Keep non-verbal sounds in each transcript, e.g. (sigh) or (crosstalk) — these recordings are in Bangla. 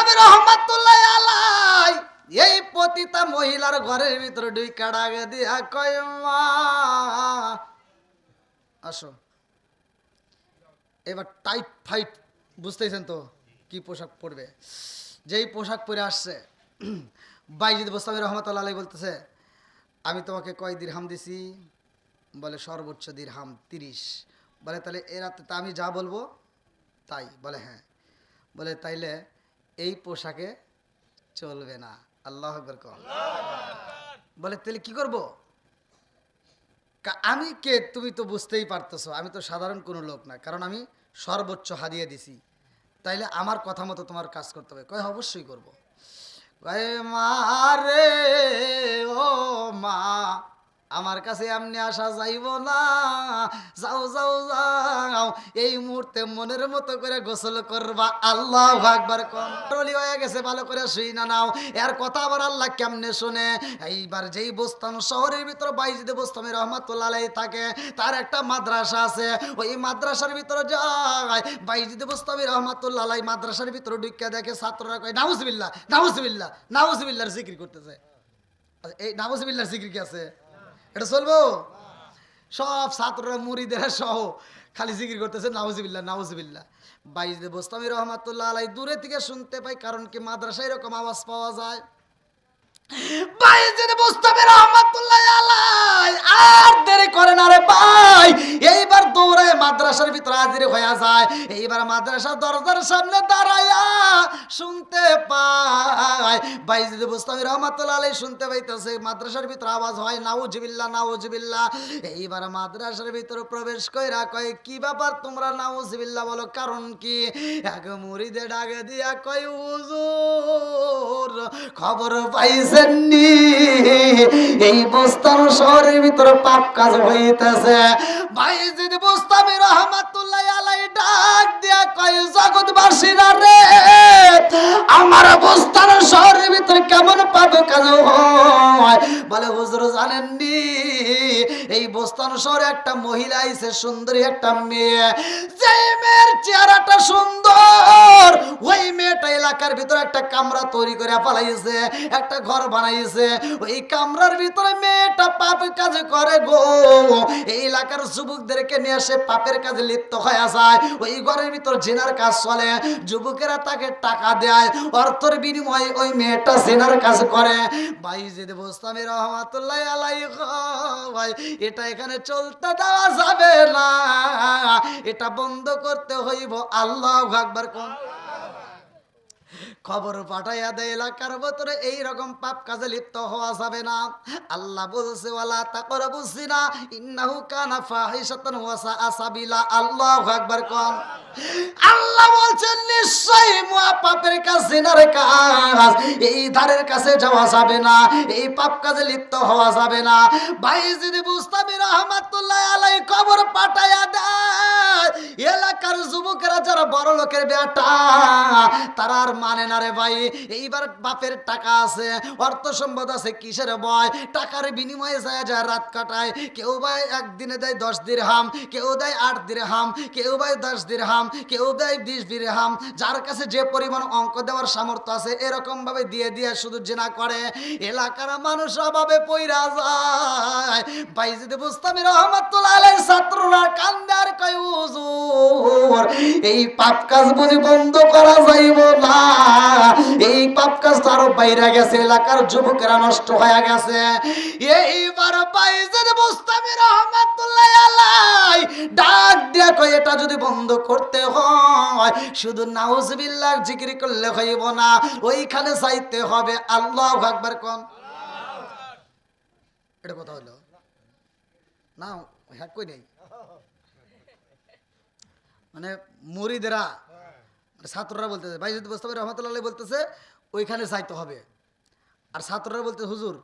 আমার রহমাতুল্লাহ আলাই এই পতিতা মহিলার ঘরের দুই কাড়াগে দিয়া আসো। এবার টাইট ফাইট বুঝতেছেন তো কি পোশাক পরবে? যেই পোশাক পরে আসছে, বাইজিদ মুস্তাফি রহমতুল্লাহ আলাই বলতেছে, আমি তোমাকে কয় দিরহাম দিছি? বলে সর্বোচ্চ দিরহাম তিরিশ। বলে তাহলে এ রাতে তা আমি যা বলব, তাই। বলে হ্যাঁ। বলে তাইলে এই পোশাকে চলবে না। আল্লাহ বলে তাহলে কি করব? আমি কে তুমি তো বুঝতেই পারতেছো, আমি তো সাধারণ কোনো লোক না, কারণ আমি সর্বোচ্চ হারিয়ে দিছি। তাইলে আমার কথা মতো তোমার কাজ করতে হবে। কয়, অবশ্যই করব। মা রে, ও মা আমার কাছে এমনি আসা যাইব না। যাও যাও যাও। এই মুহূর্তে মনের মতো করে গোসল করবা। আল্লাহ আকবার কন্ট্রোলি হয়ে গেছে, ভালো করে শুই না নাও। এর কথা আবার আল্লাহ কেমনে শুনে? এইবার যেই বস্তান শহরের ভিতর বাইজিদে বস্তামি রহমাতুল্লাহ থাকে, তার একটা মাদ্রাসা আছে। ওই মাদ্রাসার ভিতরে যায়, বাইজিদে বস্তামি রহমাতুল্লাহ মাদ্রাসার ভিতরে ঢুকিয়া দেখে ছাত্ররা কয়, নাউজবিল্লাহ নাউজবিল্লাহ, নাউজবিল্লাহর জিকির করতেছে। এই, নাউজবিল্লাহর জিকির কি আছে? এটা চলবো? সব ছাত্ররা, মুড়িদের সহ খালি জিকির করতেছে নাউজিবিল্লা নাউজিবিল্লা বাইজে বোস্তামি রহমাতুল্লাহ আলাই দূরে থেকে শুনতে পাই কারণ কি মাদ্রাসায় এরকম আওয়াজ পাওয়া যায় বাইজে বোস্তামি রহমাতুল্লাহ আলাই এইবার মাদ্রাসার ভিতরে আওয়াজ হয় এইবার মাদ্রাসার ভিতরে প্রবেশ কইরা কয়, কি ব্যাপার তোমরা নাউজবিল্লা বলো, কারণ কি? এক মুড়িদে ডাকে দিয়া কয়, হুজুর, খবর পাইছেন এই বস্তার শহরের ভিতরে পাপ কাজ হইতেছে। বুস্তামি রহমাতুল্লাহ আলাই ডাক দিয়া কয় রে, আমার অবস্থান শহরের ভিতরে কেমন পাবে কাজ হয়? বলে, হুজুর জানেননি, এই বস্তান শহরে একটা মহিলা আইছে, সুন্দরী একটা মেয়ে। যে মেয়ের চেহারাটা সুন্দর, ওই মেয়েটা এলাকার ভিতরে একটা কামরা তৈরি করে পালাইছে একটা ঘর বানাইছে, ওই কামরার ভিতরে মেয়েটা পাপ কাজ করে গো। এই এলাকার যুবকদেরকে নিয়ে এসে পাপের কাজে লিপ্ত হয়ে যায়, ওই ঘরের ভিতর জেনার কাজ চলে, যুবকেরা তাকে টাকা দেয়, অর্থের বিনিময়ে ওই মেয়েটা জেনার কাজ করে। ভাই যদি বস্তামি রহমাতুল্লাহ আলাই ভাই, এটা এখানে চলতে দেওয়া যাবে না, এটা বন্ধ করতে হইব, আল্লাহ আকবার কোন খবর পাঠাইয়া দেয় এলাকার ভেতরে এইরকম পাপ কাজে লিপ্ত হওয়া যাবে না। আল্লাহ বলছে, ওয়ালা তাকর বুঝছি না ইন্নাহু কানা ওয়াসা আসাবিলা। আল্লাহু আকবার কোন। আল্লাহ বলছেন নিশ্চয়ই মুয়া পাপের জিনার কাজ। এই ধারের কাছে যাওয়া যাবে না, এই পাপ কাজে লিপ্ত হওয়া যাবে না। ভাই, যদি বুঝতামি রহমাতুল্লাহ আলাই খবর পাঠাইয়া দেয়, এলাকার যুবকেরা যারা বড় লোকের বেটা, তারা আর মানে না রে ভাই? এইবার বাপের টাকা আছে অর্থ সম্পদ আছে, কিসের বয় টাকার বিনিময়ে যায় যায় রাত কাটায়। কেউ ভাই একদিনে দেয় দশ দির হাম কেউ দেয় আট দির হাম কেউ ভাই দশ দির হাম কেউ দেয় বিশ দির হাম যার কাছে যে পরিমাণ অঙ্ক দেওয়ার সামর্থ্য আছে এরকম ভাবে দিয়ে দিয়ে শুধু জেনা করে। এলাকার মানুষ অভাবে পইরা যায়। বাইজিদে বুস্তামি রহমাতুল্লাহ আলাইহির ছাত্ররা কান্দে আর কয়, হুজুর, এই পাপ কাজ বুঝি বন্ধ করা যাইব না। এই পাপ কাজ আরও বাইরে গেছে, এলাকার যুবকেরা নষ্ট হয়ে গেছে। এইবার বাইজিদে বুস্তামি রহমাতুল্লাহ আলাই ডাক এটা যদি বন্ধ করতে হয়, শুধু জিকির করলে হইব না, ওইখানে যাইতে হবে। আল্লাহ আকবার কোন। এটা কথা হলো না হ্যাক কই নেই? মানে মুরিদেরা মানে ছাত্ররা বলতেছে যদি বস্তাবে রহমতুল্লাহ বলতেছে, ওইখানে যাইতে হবে। আর ছাত্ররা বলতে হুজুর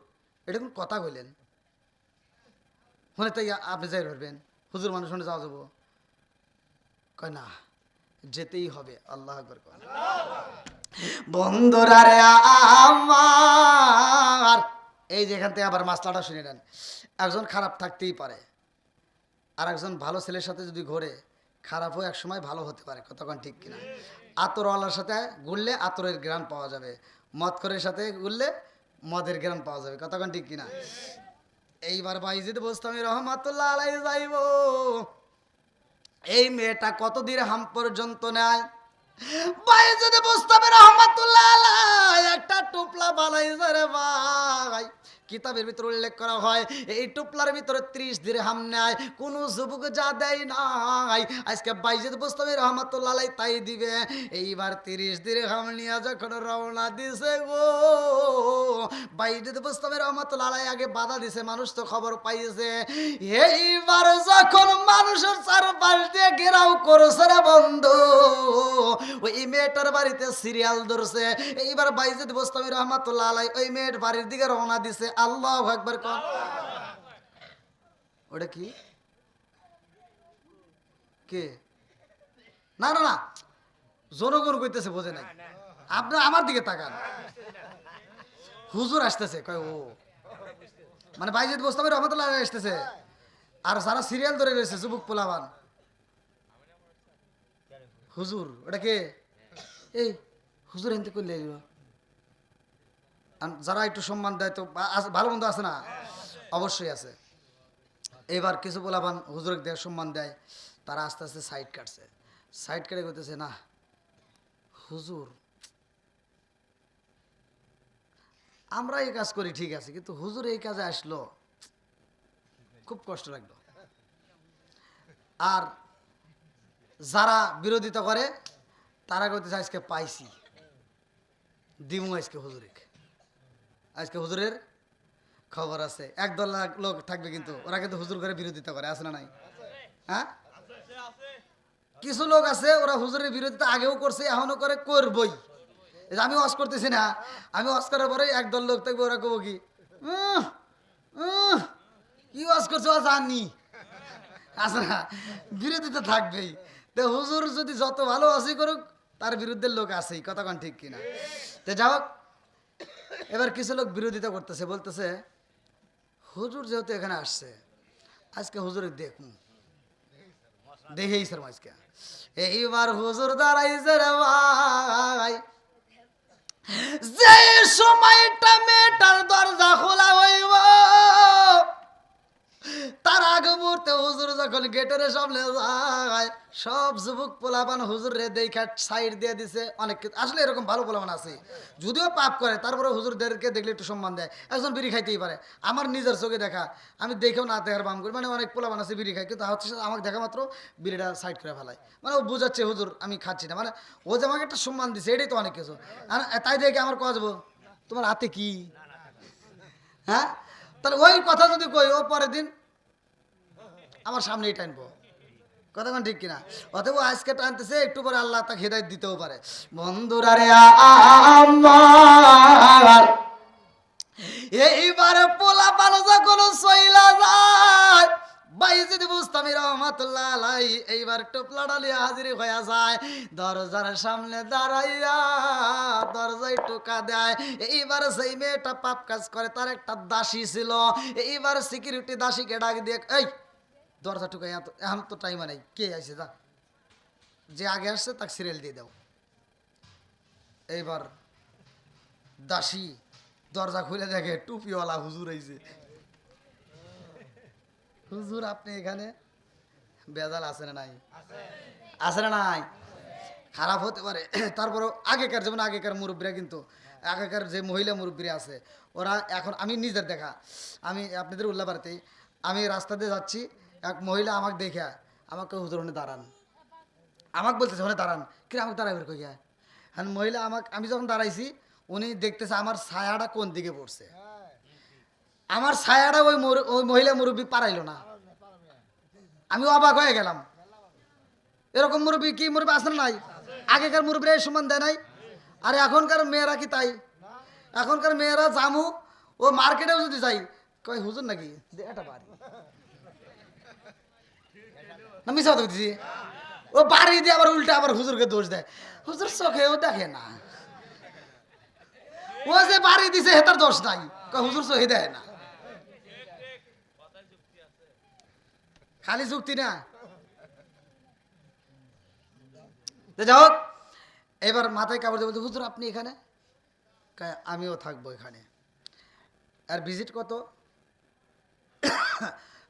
এটা কোন কথা কইলেন। শুনে তাই আপনি যাই পারবেন হুজুর মানুষ শুনে যাওয়া যাব। কয়, না, যেতেই হবে, আল্লাহ আকবর বন্ধুরা রে আমার। এই যে এখান থেকে আবার মাসলাটা শুনে নেন। একজন খারাপ থাকতেই পারে। আর একজন ভালো ছেলের সাথে যদি ঘোরে, খারাপও এক সময় ভালো হতে পারে। কতক্ষণ ঠিক কিনা? আতরওয়ালার সাথে ঘুরলে আতরের গ্রান পাওয়া যাবে। মদখরের সাথে ঘুরলে মদের গ্রান পাওয়া যাবে। কতক্ষণ ঠিক কিনা? এইবার বাইজিদ বোস্তামি রহমাতুল্লাহ আলাই যাইব। এই মেয়েটা কতদিন হাম পর্যন্ত নেয়? বাইজিদ বোস্তামি রহমাতুল্লাহ আলাই একটা টুপলা বানাইছে রে ভাই। কিতাবের ভিতরে উল্লেখ করা হয়, এই টুপলার ভিতরে ত্রিশ দিনে হাম নেয়, কোন যুবক যা দেয় নাই। আজকে বাইজিদ বোস্তামি রহমাতুল্লাহ তাই দিবে, এইবার তিরিশ দিনে হাম নিয়ে যখন রওনা দিছে গো, বাইজিদ বোস্তামি রহমাতুল্লাহ আগে বাধা দিছে, মানুষ তো খবর পাইছে এইবার যখন মানুষের চারপাশ দিয়ে ঘেরাও করছে রে বন্ধু, ওই মেয়েটার বাড়িতে সিরিয়াল ধরছে। এইবার বাইজিদ বোস্তামি রহমাতুল্লাহ ওই মেয়ের বাড়ির দিকে রওনা দিছে। আল্লাহ একবার কর। ওটা কি? কে? না না না। জনগণ কইতেছে বোঝে নাই। আপনার আমার দিকে তাকান। হুজুর আসতেছে, কয়, ও। মানে বাইজিদ বোস্তামি রহমতুল্লাহ আসতেছে। আর সারা সিরিয়াল ধরে রয়েছে, যুবক পোলাবান। হুজুর, ওটা কে? এই, হুজুর এনতে করলে যারা একটু সম্মান দেয় তো ভালো মন্দ আছে না? অবশ্যই আছে। এবার কিছু বলাবান হুজুরকে দেয় সম্মান দেয়, তারা আস্তে আস্তে সাইড কাটছে। সাইড কেটে করতেছে না, হুজুর আমরা এই কাজ করি, ঠিক আছে, কিন্তু হুজুর এই কাজে আসলো, খুব কষ্ট লাগল। আর যারা বিরোধিতা করে, তারা করতেছে আজকে পাইছি, দিমু আজকে হুজুরে আজকে হুজুরের খবর আছে। একদল লোক থাকবে কিন্তু, ওরা কিন্তু হুজুর করে বিরোধিতা করে, আছে না নাই? হ্যাঁ? কিছু লোক আছে, ওরা হুজুরের বিরোধিতা আগেও করছে, এখনও করে করবই। আমি ওয়াজ করতেছি না, আমি ওয়াজ করার পরে একদল লোক থাকবে, ওরা কবো কি কি ওয়াজ করছ ওয়াজ আনি আছে না? বিরোধিতা থাকবেই। তো হুজুর যদি যত ভালো আছে করুক, তার বিরুদ্ধে লোক আছেই কতক্ষণ ঠিক কিনা? তো যাই হোক এবার কিছু লোক বিরোধিতা করতেছে, বলতেছে, হুজুর যেহেতু এখানে আসছে, আজকে হুজুর দেখুন। দেখেই স্যার আজকে এইবার হুজুর দাঁড়াইছে রে ভাই। যে সময়টা মেয়েটার দরজা খোলা হইব তার আগে মুহূর্তে হুজুর যখন গেটের সামনে যায়, সব যুবক পোলাপান হুজুর রে দেখা সাইড দিয়ে দিছে। অনেক আসলে এরকম ভালো পোলাপান আছে। যদিও পাপ করে তারপরে হুজুরদেরকে দেখলে একটু সম্মান দেয়। একজন বিড়ি খাইতেই পারে। আমার নিজের চোখে দেখা, আমি দেখেও না দেখার বাম করি। মানে অনেক পোলাপান আছে বিড়ি খাই কিন্তু হচ্ছে আমাকে দেখা মাত্র বিড়িটা সাইড করে ফেলায়। মানে ও বুঝাচ্ছে, হুজুর, আমি খাচ্ছি না। মানে ও যে আমাকে একটা সম্মান দিছে, এটাই তো অনেক কিছু। তাই দেখে আমার কাজ তোমার হাতে কি? হ্যাঁ? তাহলে ওই কথা যদি কই, ও পরের দিন আমার সামনেই টানবো। কতক্ষণ ঠিক কিনা? অতএব আজকে টানতেছে, একটু পরে আল্লাহ তাকে হেদায়ত দিতেও পারে। বন্ধুরা রে এইবারে পোলা পানো যখন সইলা যায় আলাই এইবার টোপলা ডালি হাজির হয়ে যায়, দরজার সামনে দাঁড়াইয়া দরজায় টোকা দেয়। এইবার সেই মেয়েটা পাপ কাজ করে, তার একটা দাসী ছিল। এইবার সিকিউরিটি দাসীকে ডাক দিয়ে, এই দরজা টুকাই এখন তো টাইম নাই। কে আছে যা? যে আগে আসছে, তাকে সিরিয়াল দিয়ে দাও। এইবার দাসী দরজা খুলে দেখে টুপিওয়ালা হুজুর আইছে। হুজুর, আপনি এখানে? বেজাল আছে না নাই? আছে না নাই? খারাপ হতে পারে। (coughs) তারপরও আগেকার, যেমন আগেকার মুরব্বীরা কিন্তু, আগেকার যে মহিলা মুরব্বীরা আছে, ওরা এখন, আমি নিজের দেখা, আমি আপনাদের উল্লাপাড়াতে আমি রাস্তা দিয়ে যাচ্ছি এক মহিলা আমাকে দেখে, আমাকে হুজুর দাঁড়ান। আমাকে বলতেছে ওখানে দাঁড়ান। কি আমাকে দাঁড়াবে কইয়া হ্যাঁ মহিলা আমাকে, আমি যখন দাঁড়াইছি, উনি দেখতেছে আমার ছায়াটা কোন দিকে পড়ছে। আমার ছায়াটা ওই ওই মহিলা মুরব্বী পারাইলো না। আমি অবাক হয়ে গেলাম। এরকম মুরব্বী কি মুরব্বী আসেন নাই? আগেকার মুরব্বীরা এই সমান দেয় নাই? আর এখনকার মেয়েরা কি তাই? এখনকার মেয়েরা জামু, ও মার্কেটেও যদি যাই, কয়, হুজুর নাকি এটা না মিশা ও বাড়ি দিয়ে আবার উল্টা আবার হুজুরকে দোষ দেয়। হুজুর দেখে না। ও যে বাড়ি দিছে দোষ নাই। হুজুর চোখে দেয় না। খালি যুক্তি না। যাই হোক, এবার মাথায় কাপড় বলতে হুজুর, আপনি এখানে? আমিও থাকব এখানে। আর ভিজিট কত?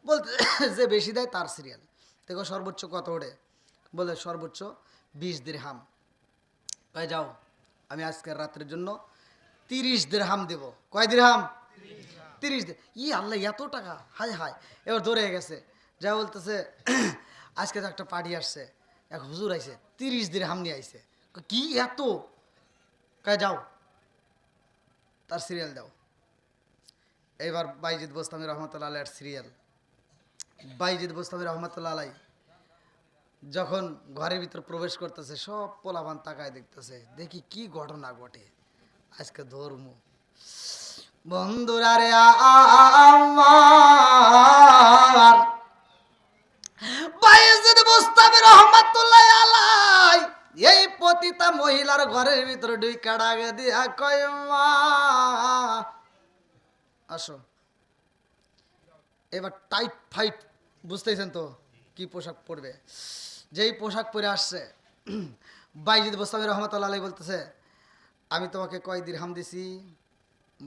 বলতে (coughs) যে বেশি দেয় তার সিরিয়াল। দেখো সর্বোচ্চ কত ওঠে বলে সর্বোচ্চ বিশ দিরহাম। কয় যাও, আমি আজকের রাত্রের জন্য তিরিশ দিরহাম দেব। কয় দিরহাম? তিরিশ ই আল্লাহ, এত টাকা। হায় হায়। এবার দৌড়ে গেছে। যা বলতেছে, (coughs) আজকে তো একটা পার্টি আসছে। এক হুজুর আইছে, তিরিশ দিন হামনি আইছে। কি এত? কয়, যাও। তার সিরিয়াল দাও। এবার বাইজিদ বোস্তামি রহমতুল্লাহ আলাইয়ের সিরিয়াল। বাইজিদ বোস্তামি রহমতুল্লাহ আলাই যখন ঘরের ভিতর প্রবেশ করতেছে, সব পোলাবান তাকায় দেখতেছে, দেখি কি ঘটনা ঘটে। আজকে ধর্ম। বন্ধুরা রে আমার, বাইজিদ রহমতুল্লাহ আলাই এই পতিতা মহিলার ঘরের ভিতরে দুই কাড়াগে দিয়া কয় আসো। এবার টাইট ফাইট বুঝতেছেন তো কি পোশাক পরবে? যেই পোশাক পরে আসছে, বাইজিদ বোস্তামি রহমতুল্লাহ বলতেছে, আমি তোমাকে কয় দিরহাম দিছি?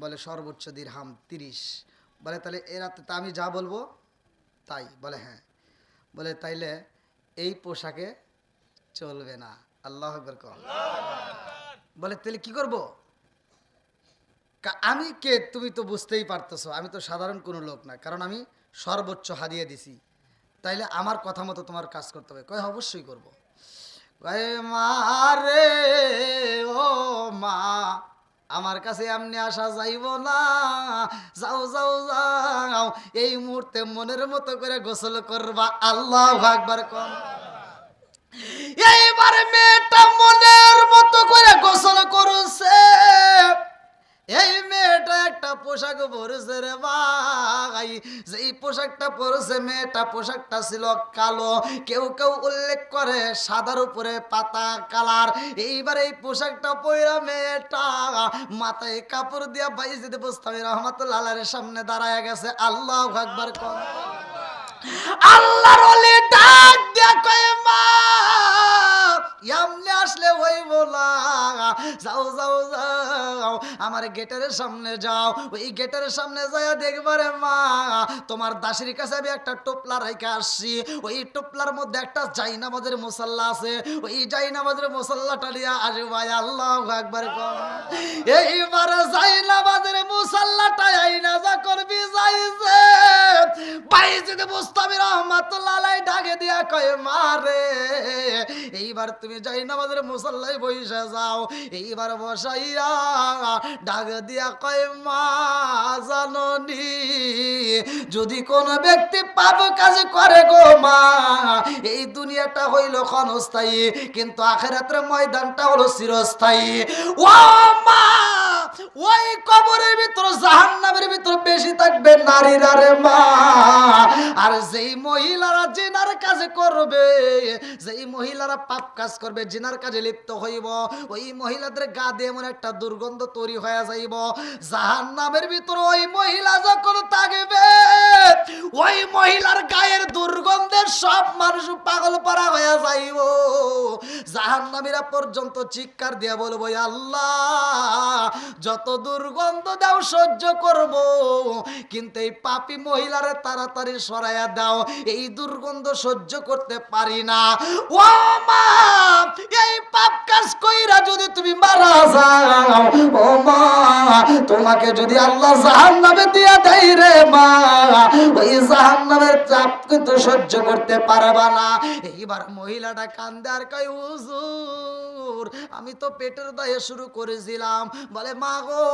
বলে, সর্বোচ্চ দিরহাম তিরিশ। বলে, তাহলে এ রাতে তা আমি যা বলব, তাই। বলে হ্যাঁ। বলে, তাইলে এই পোশাকে চলবে না। আল্লাহ বলে তাহলে কি করব? আমি কে তুমি তো বুঝতেই পারতেছো, আমি তো সাধারণ কোনো লোক না, কারণ আমি সর্বোচ্চ হারিয়ে দিছি। তাইলে আমার কথা মতো তোমার কাজ করতে হবে। কয়, অবশ্যই করব। কয়, মা রে, ও মা, আমার কাছে এমনি আসা যাইব না। যাও যাও যাও, এই মুহূর্তে মনের মতো করে গোসল করবা। আল্লাহ আকবার কম। এইবার মেয়েটা মনের মতো করে গোসল করছে। এই মেয়েটা একটা পোশাক পরেছে রে ভাই। যেই পোশাকটা পরেছে মেয়েটা পোশাকটা ছিল কালো। কেউ কেউ উল্লেখ করে সাদার উপরে পাতা কালার। এইবার এই পোশাকটা পয়রা মেয়েটা মাথায় কাপড় দিয়া বাইজিতে বস্তামি রহমতুল্লাহ আলাইহির সামনে দাঁড়ায় গেছে। আল্লাহ আকবার কর আল্লাহর ডাক দিয়া কয়, মা! এমনি আসলে হইব না। যাও যাও যাও, আমার গেটের সামনে যাও। ওই গেটের সামনে যায় দেখবারে মা তোমার দাসির কাছে আমি একটা টোপলা রাইখা আসছি। ওই টোপলার মধ্যে একটা জাইনামাজের মুসাল্লা আছে। ওই জাইনামাজের মুসাল্লাটা নিয়ে আসবে ভাই, আল্লাহ একবার এইবার জাইনামাজের মুসাল্লাটা আইনা যা করবি যাইছে। বাইজিদ মুস্তামি রহমাতুল্লাহ ডাকে দিয়া কয় মারে এইবার তুমি যাই নামাজের মুসল্লাই বইসা যাও। এইবার বসাইয়া ডাক দিয়া কয়, মা জাননি যদি কোন ব্যক্তি পাপ কাজ করে গো মা, এই দুনিয়াটা হইল ক্ষণস্থায়ী, কিন্তু আখেরাতের ময়দানটা হলো চিরস্থায়ী। ও মা! ওই কবরের ভিতর, জাহান্নামের ভিতর বেশি থাকবে নারীরা রে মা। আর যেই মহিলারা জিনার কাজে করবে, যেই মহিলারা পাপ কাজ করবে, জিনার কাজে লিপ্ত হইব, ওই মহিলাদের গা দিয়ে এমন একটা দুর্গন্ধ তৈরি হয়ে যাইব। জাহান্নামের ভিতর ওই মহিলা যখন থাকবে, ওই মহিলার গায়ের দুর্গন্ধের সব মানুষ পাগল পারা হয়ে যাইব। জাহান্নামীরা পর্যন্ত চিৎকার দিয়ে বলব আল্লাহ, যত দুর্গন্ধ দাও, সহ্য করব। কিন্তু এই পাপী মহিলারে তাড়াতাড়ি সরাইয়া দাও, এই দুর্গন্ধ সহ্য করতে পারি না। ও মা, এই পাপ কাজ কইরা যদি তুমি মারা যাও, ও মা, তোমাকে যদি আল্লাহ জাহান্নামে দিয়া দেয় রে মা, ওই জাহান্নামের চাপ কিন্তু সহ্য করতে পারবা না। এইবার মহিলাটা কান্দে আর কই হুজুর, আমি তো পেটের দায়ে শুরু করেছিলাম। বলে, মা গো,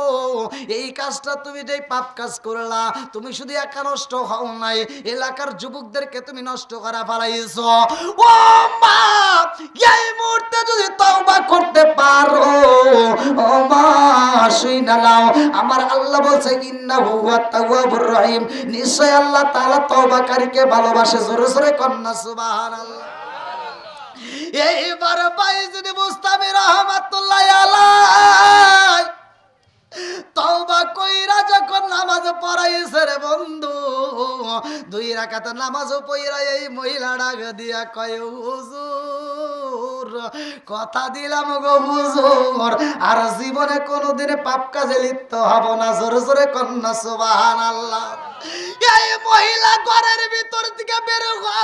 এই কাজটা তুমি যেই পাপ কাজ করলা, তুমি শুধু একা নষ্ট হও নাই, এলাকার যুবকদেরকে তুমি নষ্ট করা ফেলাইছো। ও মা, এই মুহূর্তে যদি তওবা করতে পারো, ও মা, শুই না নাও আমার আল্লাহ বলছে, ইন্নাহু হুয়া তাওয়াবুর রহিম। নিশ্চয় আল্লাহ তাআলা তওবাকারীকে ভালোবাসে। জোরে জোরে কন্না সুবহানাল্লাহ। এইবার রহমাতুল্লাহ আলাই তওবা কইরা যখন নামাজ পড়াইছে রে বন্ধু, দুই রাকাত নামাজ এই মহিলা ডাক দিয়া কয়, হুজুর, কথা দিলাম গো হুজুর, আর জীবনে কোনোদিন পাপ কাজে লিপ্ত হব না। জোরে জোরে কন্যা, সুবহানাল্লাহ। এই মহিলা ঘরের ভিতর থেকে বের হয়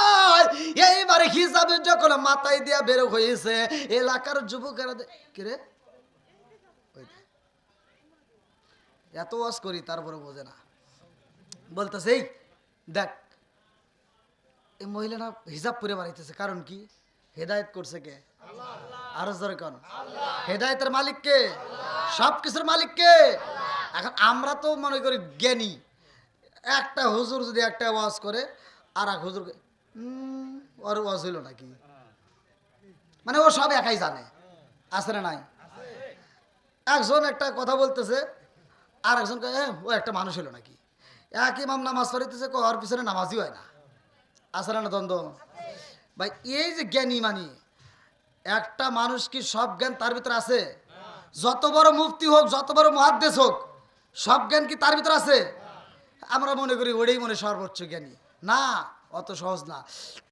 হিসাবে যখন মাথায় দিয়া বের হয়েছে এলাকার যুবকেরা দে- কি রে ওই দে। এত ওয়াজ করি তারপরে বোঝে না। বলতেছে, এই, দেখ, এই মহিলা না হিসাব করে বাড়াইতেছে কারণ কি? হেদায়েত করছে কে? আরও জোরে কন। হেদায়েতের মালিক কে? সব কিছুর মালিক কে? এখন আমরা তো মনে করি জ্ঞানী। একটা হুজুর যদি একটা ওয়াজ করে আর এক হুজুর ওর ওয়াজ হইল নাকি? মানে ও সব একাই জানে। না নাই? একজন একটা কথা বলতেছে আর একজন ও একটা মানুষ হলো নাকি? এক ইমাম নামাজ পড়িতেছে ওর পিছনে নামাজই হয় না। আছে না দ্বন্দ্ব? ভাই, এই যে জ্ঞানী মানি, একটা মানুষ কি সব জ্ঞান তার ভিতরে আছে? যত বড় মুফতি হোক, যত বড় মহাদ্দেশ হোক, সব জ্ঞান কি তার ভিতরে আছে? আমরা মনে করি ওটাই মনে সর্বোচ্চ জ্ঞানী। না অত সহজ না।